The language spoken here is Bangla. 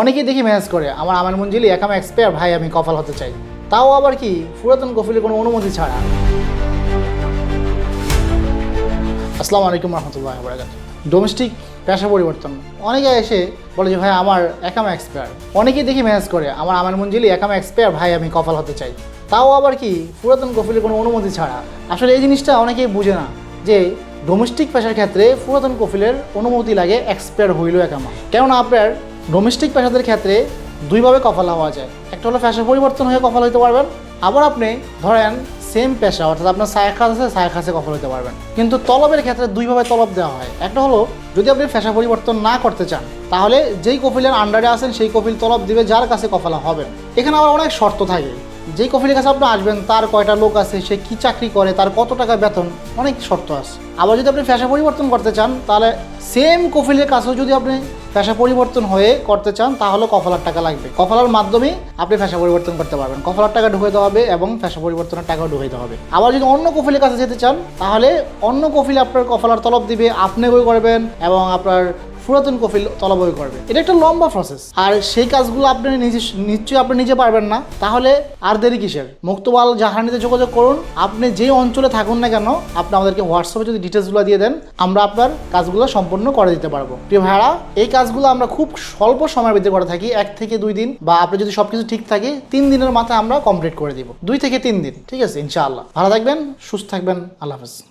অনেকেই দেখি ম্যানেজ করে, আমার আমার মঞ্জিলি একাম এক্সপায়ার ভাই আমি কপাল হতে চাই। তাও আবার কি, পুরাতন কফিলের কোনো অনুমতি ছাড়া। আসসালামু আলাইকুম রহমতুল্লাহ ডোমেস্টিক পেশা পরিবর্তন। অনেকে এসে বলে যে, ভাই, আমার একাম এক্সপায়ার অনেকেই দেখি ম্যানেজ করে, আমার আমার মঞ্জিলি একাম এক্সপায়ার ভাই, আমি কপাল হতে চাই। তাও আবার কি, পুরাতন কফিলের কোনো অনুমতি ছাড়া। আসলে এই জিনিসটা অনেকেই বুঝে না, যে ডোমেস্টিক পেশার ক্ষেত্রে পুরাতন কফিলের অনুমতি লাগে এক্সপায়ার হইল একামা কেননা আপনার ডোমেস্টিক পেশাদের ক্ষেত্রে দুইভাবে কপাল হওয়া যায়। একটা হলো পেশা পরিবর্তন হয়ে কপাল হইতে পারবেন। আবার আপনি ধরেন সেম পেশা, অর্থাৎ আপনার সায়া খাস আছে সায়া খাসে কপাল হতে পারবেন। কিন্তু তলবের ক্ষেত্রে দুইভাবে তলব দেওয়া হয়। একটা হলো, যদি আপনি পেশা পরিবর্তন না করতে চান, তাহলে যেই কফিলের আন্ডারে আছেন, সেই কফিল তলব দিবে, যার কাছে কফালা হবেন এখানে আবার অনেক শর্ত থাকে। যেই কফিলের কাছে আপনি আসবেন, তার কয়টা লোক আছে, সে কি চাকরি করে, তার কত টাকা বেতন, অনেক শর্ত আছে। আবার যদি আপনি পেশা পরিবর্তন করতে চান, তাহলে সেম কফিলের কাছেও যদি আপনি পেশা পরিবর্তন হয়ে করতে চান, তাহলে কফলার টাকা লাগবে। কফলার মাধ্যমে আপনি ফ্যাশা পরিবর্তন করতে পারবেন। কফলার টাকা ঢুকে দেওয়া হবে এবং ফ্যাশা পরিবর্তনের টাকাও ঢুকে দেওয়া হবে। আবার যদি অন্য কফিলের কাছে যেতে চান, তাহলে অন্য কফিল আপনার কফলার তলব দিবে, আপনি করবেন এবং আপনার পুরাতন কফিল তলবই করবে। এটা একটা লম্বা প্রসেস আর সেই কাজগুলো আপনি নিজে নিশ্চয়ই আপনি নিজে পারবেন না। তাহলে আর দেরি কিসের? মুক্তবাল জাহানিতে যোগাযোগ করুন। আপনি যে অঞ্চলে থাকুন না কেন, আপনি আমাদেরকে হোয়াটসঅ্যাপে যদি ডিটেলসগুলো দিয়ে দেন, আমরা আপনার কাজগুলো সম্পূর্ণ করে দিতে পারব। প্রিয় ভাইরা এই কাজগুলো আমরা খুব স্বল্প সময়ের ভিতরে করে থাকি। এক থেকে দুই দিন বা আপনি যদি সবকিছু ঠিক থাকে, তিন দিনের মাথায় আমরা কমপ্লিট করে দিব। দুই থেকে তিন দিন, ঠিক আছে? ইনশাআল্লাহ। ভালো থাকবেন, সুস্থ থাকবেন। আল্লাহ হাফেজ।